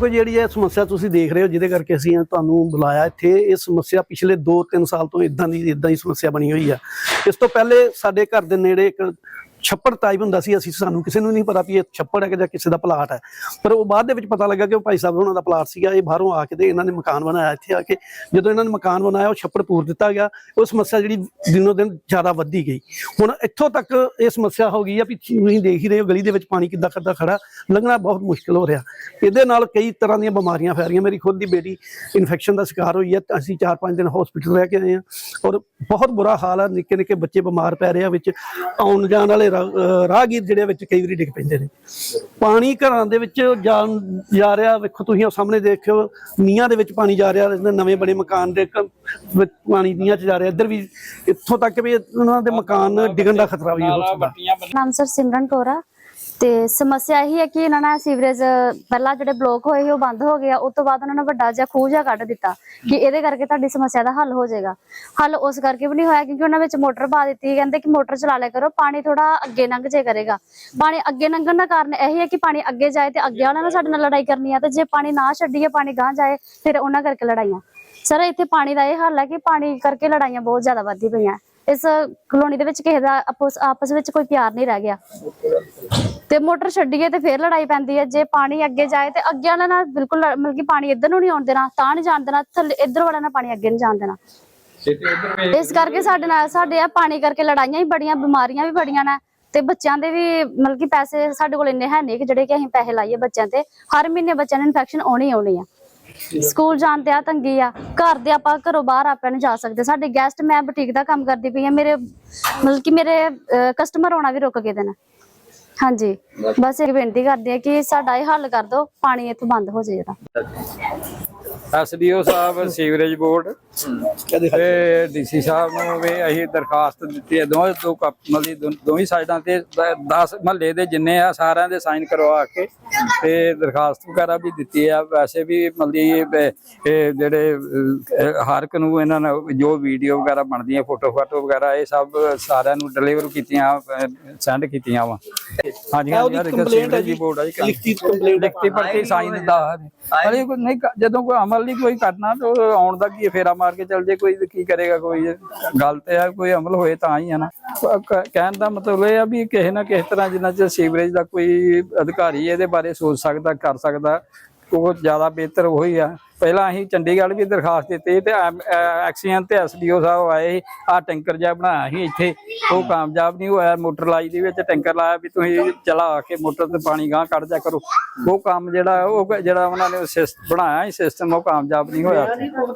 ਦੇਖੋ ਜਿਹੜੀ ਇਹ ਸਮੱਸਿਆ ਤੁਸੀਂ ਦੇਖ ਰਹੇ ਹੋ, ਜਿਹਦੇ ਕਰਕੇ ਅਸੀਂ ਤੁਹਾਨੂੰ ਬੁਲਾਇਆ ਇੱਥੇ, ਇਹ ਸਮੱਸਿਆ ਪਿਛਲੇ 2-3 ਸਾਲ ਤੋਂ ਇਦਾਂ ਦੀ ਇਦਾਂ ਹੀ ਸਮੱਸਿਆ ਬਣੀ ਹੋਈ ਆ। ਇਸ ਤੋਂ ਪਹਿਲੇ ਸਾਡੇ ਘਰ ਦੇ ਨੇੜੇ ਇੱਕ ਛੱਪੜ ਟਾਈਪ ਹੁੰਦਾ ਸੀ ਅਸੀਂ, ਸਾਨੂੰ ਕਿਸੇ ਨੂੰ ਨਹੀਂ ਪਤਾ ਵੀ ਇਹ ਛੱਪੜ ਹੈ ਕਿ ਜਾਂ ਕਿਸੇ ਦਾ ਪਲਾਟ ਹੈ। ਪਰ ਉਹ ਬਾਅਦ ਦੇ ਵਿੱਚ ਪਤਾ ਲੱਗਾ ਕਿ ਉਹ ਭਾਈ ਸਾਹਿਬ ਉਹਨਾਂ ਦਾ ਪਲਾਟ ਸੀਗਾ, ਇਹ ਬਾਹਰੋਂ ਆ ਕੇ ਤੇ ਇਹਨਾਂ ਨੇ ਮਕਾਨ ਬਣਾਇਆ, ਇੱਥੇ ਆ ਕੇ ਜਦੋਂ ਇਹਨਾਂ ਨੇ ਮਕਾਨ ਬਣਾਇਆ, ਉਹ ਛੱਪੜ ਪੂਰ ਦਿੱਤਾ ਗਿਆ, ਉਹ ਸਮੱਸਿਆ ਜਿਹੜੀ ਦਿਨੋ ਦਿਨ ਜ਼ਿਆਦਾ ਵੱਧਦੀ ਗਈ। ਹੁਣ ਇੱਥੋਂ ਤੱਕ ਇਹ ਸਮੱਸਿਆ ਹੋ ਗਈ ਆ ਵੀ ਤੁਸੀਂ ਦੇਖ ਹੀ ਰਹੇ ਹੋ, ਗਲੀ ਦੇ ਵਿੱਚ ਪਾਣੀ ਕਿੱਦਾਂ ਖੜਦਾ ਖੜਾ ਲੰਘਣਾ ਬਹੁਤ ਮੁਸ਼ਕਲ ਹੋ ਰਿਹਾ। ਇਹਦੇ ਨਾਲ ਕਈ ਤਰ੍ਹਾਂ ਦੀਆਂ ਬਿਮਾਰੀਆਂ ਫੈਲ ਰਹੀਆਂ। ਮੇਰੀ ਖੁਦ ਦੀ ਬੇਟੀ ਇਨਫੈਕਸ਼ਨ ਦਾ ਸ਼ਿਕਾਰ ਹੋਈ ਹੈ, ਅਸੀਂ 4-5 ਦਿਨ ਹਸਪੀਟਲ ਰਹਿ ਕੇ ਆਏ ਹਾਂ ਔਰ ਬਹੁਤ ਬੁਰਾ ਹਾਲ ਹੈ ਨਿੱਕੇ ਨਿੱਕੇ ਬੱਚੇ ਬਿਮਾਰ ਪੈ ਰਹੇ ਆ, ਵਿੱਚ ਆਉਣ ਜਾਣ ਵਾਲੇ ਰਾਹਗੀਰ ਜਿਹੜੇ ਵਿੱਚ ਕਈ ਵਾਰੀ ਡਿੱਗ ਪੈਂਦੇ ਨੇ। ਪਾਣੀ ਘਰਾਂ ਦੇ ਵਿੱਚ ਜਾਣ, ਜਾ ਰਿਹਾ, ਵੇਖੋ ਤੁਸੀਂ ਉਹ ਸਾਹਮਣੇ ਦੇਖਿਓ ਨੀਹਾਂ ਦੇ ਵਿੱਚ ਪਾਣੀ ਜਾ ਰਿਹਾ ਨਵੇਂ ਬਣੇ ਮਕਾਨ ਦੇ ਪਾਣੀ ਨੀਹਾਂ 'ਚ ਜਾ ਰਿਹਾ। ਇੱਧਰ ਵੀ ਇੱਥੋਂ ਤੱਕ ਵੀ ਉਹਨਾਂ ਦੇ ਮਕਾਨ ਡਿੱਗਣ ਦਾ ਖਤਰਾ ਵੀ ਹੋ ਸਕਦਾ ਨਾਮ ਸਰ, ਸਿਮਰਨ ਕੌਰ ਆ। ਤੇ ਸਮੱਸਿਆ ਇਹੀ ਹੈ ਕਿ ਇਹਨਾਂ ਨੇ ਸੀਵਰੇਜ, ਪਹਿਲਾਂ ਜਿਹੜੇ ਬਲੋਕ ਹੋਏ ਸੀ ਉਹ ਬੰਦ ਹੋ ਗਿਆ ਉਸ ਤੋਂ ਬਾਅਦ ਉਹਨਾਂ ਨੇ ਵੱਡਾ ਜਿਹਾ ਖੂਹ ਜਿਹਾ ਕੱਢ ਦਿੱਤਾ ਕਿ ਇਹਦੇ ਕਰਕੇ ਤੁਹਾਡੀ ਸਮੱਸਿਆ ਦਾ ਹੱਲ ਹੋ ਜਾਏਗਾ। ਹੱਲ ਉਸ ਕਰਕੇ ਵੀ ਨਹੀਂ ਹੋਇਆ ਕਿਉਂਕਿ ਉਹਨਾਂ ਵਿੱਚ ਮੋਟਰ ਪਾ ਦਿੱਤੀ ਕਹਿੰਦੇ ਕਿ ਮੋਟਰ ਚਲਾ ਲਿਆ ਕਰੋ, ਪਾਣੀ ਥੋੜਾ ਅੱਗੇ ਲੰਘ ਜੇ ਕਰੇਗਾ। ਪਾਣੀ ਅੱਗੇ ਲੰਘਣ ਦਾ ਕਾਰਨ ਇਹ ਹੈ ਕਿ ਪਾਣੀ ਅੱਗੇ ਜਾਏ ਤੇ ਅੱਗੇ ਉਹਨਾਂ ਨੇ ਸਾਡੇ ਨਾਲ ਲੜਾਈ ਕਰਨੀ ਆ ਤੇ ਜੇ ਪਾਣੀ ਨਾ ਛੱਡੀਏ, ਪਾਣੀ ਗਾਂ ਜਾਏ, ਫਿਰ ਉਹਨਾਂ ਕਰਕੇ ਲੜਾਈਆਂ। ਸਰ, ਇੱਥੇ ਪਾਣੀ ਦਾ ਇਹ ਹੱਲ ਹੈ ਕਿ ਪਾਣੀ ਕਰਕੇ ਲੜਾਈਆਂ ਬਹੁਤ ਜ਼ਿਆਦਾ ਵੱਧਦੀ ਪਈਆਂ। ਇਸ ਕਲੋਨੀ ਦੇ ਵਿੱਚ ਕਿਸੇ ਦਾ ਆਪਸ ਆਪਸ ਵਿੱਚ ਕੋਈ ਪਿਆਰ ਨਹੀਂ ਰਹਿ ਗਿਆ। ਤੇ ਮੋਟਰ ਛੱਡੀਏ ਤੇ ਫੇਰ ਲੜਾਈ ਪੈਂਦੀ ਹੈ। ਜੇ ਪਾਣੀ ਅੱਗੇ ਜਾਏ ਤੇ ਅੱਗੇ ਵਾਲਾ ਨਾਲ ਬਿਲਕੁਲ ਮਤਲਬ ਕਿ ਪਾਣੀ ਇੱਧਰ ਨੂੰ ਨਹੀਂ ਆਉਣ ਦੇਣਾ ਤਾਂ ਨਹੀਂ ਜਾਣ ਦੇਣਾ ਥੱਲੇ ਇੱਧਰ ਵਾਲਾ ਨਾਲ ਪਾਣੀ ਅੱਗੇ ਨਹੀਂ ਜਾਣ ਦੇਣਾ। ਇਸ ਕਰਕੇ ਸਾਡੇ ਨਾਲ ਸਾਡੇ ਆ ਪਾਣੀ ਕਰਕੇ ਲੜਾਈਆਂ ਵੀ ਬੜੀਆਂ ਬਿਮਾਰੀਆਂ ਵੀ ਬੜੀਆਂ ਨੇ ਤੇ ਬੱਚਿਆਂ ਦੇ ਵੀ ਮਤਲਬ ਕਿ ਪੈਸੇ ਸਾਡੇ ਕੋਲ ਇੰਨੇ ਹੈ ਨਹੀਂ ਕਿ ਜਿਹੜੇ ਕਿ ਅਸੀਂ ਪੈਸੇ ਲਾਈਏ ਬੱਚਿਆਂ ਤੇ। ਹਰ ਮਹੀਨੇ ਬੱਚਿਆਂ ਨੂੰ ਇਨਫੈਕਸ਼ਨ ਆਉਣੀ ਹੀ ਆਉਣੀ ਆ। ਸਕੂਲ ਜਾਣ ਤੇ ਆ ਤੰਗੀ ਆ ਘਰ ਦੇ ਆਪਾਂ ਘਰੋਂ ਬਾਹਰ ਆਪਾਂ ਨੂੰ ਜਾ ਸਕਦੇ। ਸਾਡੇ ਗੈਸਟ ਮੈਂ ਬੁਟੀਕ ਦਾ ਕੰਮ ਕਰਦੀ ਪਈ ਆ ਮੇਰੇ ਮਤਲਬ ਕਿ ਮੇਰੇ ਕਸਟਮਰ ਆਉਣਾ ਵੀ ਰੁਕ ਗਏ ਦੇ ਨੇ। ਹਾਂਜੀ। ਬਸ। ਇਹ ਬੇਨਤੀ ਕਰਦੇ ਆ ਕਿ ਸਾਡਾ ਇਹ ਹੱਲ ਕਰ ਦਿਓ ਪਾਣੀ ਇੱਥੋਂ ਬੰਦ ਹੋ ਜਾਏ ਜਿਹੜਾ ਐਸਡੀਓ ਸਾਹਿਬ ਸੀਵਰੇਜ ਬੋਰਡ ਤੇ ਡੀਸੀ ਸਾਹਿਬ ਨੂੰ ਵੀ ਅਸੀਂ ਦਰਖਾਸਤ ਦਿੱਤੀ ਹੈ। ਦੋਵੇਂ ਦੋ ਕੱਪ ਮਲੀ ਦੋਵੇਂ ਸਾਈਡਾਂ ਤੇ 10 ਮਹੱਲੇ ਦੇ ਜਿੰਨੇ ਆ ਸਾਰਿਆਂ ਦੇ ਸਾਈਨ ਕਰਵਾ ਕੇ ਤੇ ਦਰਖਾਸਤ ਵਗੈਰਾ ਵੀ ਦਿੱਤੀ ਆ। ਵੈਸੇ ਵੀ ਇਹ ਜਿਹੜੇ ਹਰ ਇੱਕ ਨੂੰ ਇਹਨਾਂ ਨਾਲ ਜੋ ਵੀਡੀਓ ਵਗੈਰਾ ਬਣਦੀਆਂ ਫੋਟੋ ਫਾਟੋ ਵਗੈਰਾ ਇਹ ਸਭ ਸਾਰਿਆਂ ਨੂੰ ਡਿਲੀਵਰ ਕੀਤੀਆਂ ਸੈਂਡ ਕੀਤੀਆਂ ਵਾ। ਹਾਂਜੀ ਇਹ ਉਹਦੀ ਹਾਂਜੀ complaint ਹੈ ਜੀ। ਬੋਰਡ ਆ ਜੀ ਲਿਖਤੀ complaint ਲਿਖਤੀ ਪੜਤੀ ਸਾਈਨ ਦਾ ਅਰੇ ਕੋਈ ਨਹੀਂ ਜਦੋਂ ਕੋਈ ਅਮਲ ਨਹੀਂ ਕੋਈ ਕਰਨਾ ਤਾਂ ਆਉਣ ਦਾ ਕੀ ਫੇਰਾ ਮਾਰ ਕੇ ਚੱਲ ਜੇ ਕੋਈ ਕੀ ਕਰੇਗਾ ਕੋਈ? ਗੱਲ ਤੇ ਆ ਕੋਈ ਅਮਲ ਹੋਏ ਤਾਂ ਹੀ ਆ ਨਾ। ਕਹਿਣ ਦਾ ਮਤਲਬ ਇਹ ਆ ਵੀ ਕਿਸੇ ਨਾ ਕਿਸੇ ਤਰ੍ਹਾਂ ਜਿੰਨਾ ਚਿਰ ਸੀਵਰੇਜ ਦਾ ਕੋਈ ਅਧਿਕਾਰੀ ਇਹਦੇ ਬਾਰੇ ਸੋਚ ਸਕਦਾ, ਕਰ ਸਕਦਾ, ਉਹ ਜ਼ਿਆਦਾ ਬਿਹਤਰ ਉਹੀ ਆ। ਪਹਿਲਾਂ ਅਸੀਂ ਚੰਡੀਗੜ੍ਹ ਵੀ ਦਰਖਾਸਤ ਦਿੱਤੀ ਤੇ ਐਕਸੀਅਨ ਤੇ ਐਸਡੀਓ ਸਾਹਿਬ ਆਏ ਆ ਟੈਂਕਰ ਜਿਹਾ ਬਣਾਇਆ ਸੀ ਇੱਥੇ, ਉਹ ਕਾਮਯਾਬ ਨਹੀਂ ਹੋਇਆ, ਮੋਟਰ ਲਾਈ ਦੇ ਵਿੱਚ ਟੈਂਕਰ ਲਾਇਆ ਵੀ ਤੁਸੀਂ ਚਲਾ ਕੇ ਮੋਟਰ ਤੇ ਪਾਣੀ ਗਾਂ ਕੱਢ ਜਾ ਕਰੋ। ਉਹ ਕੰਮ ਜਿਹੜਾ, ਉਹ ਜਿਹੜਾ ਉਹਨਾਂ ਨੇ ਸਿਸ- ਬਣਾਇਆ ਸੀ ਸਿਸਟਮ ਉਹ ਕਾਮਯਾਬ ਨਹੀਂ ਹੋਇਆ।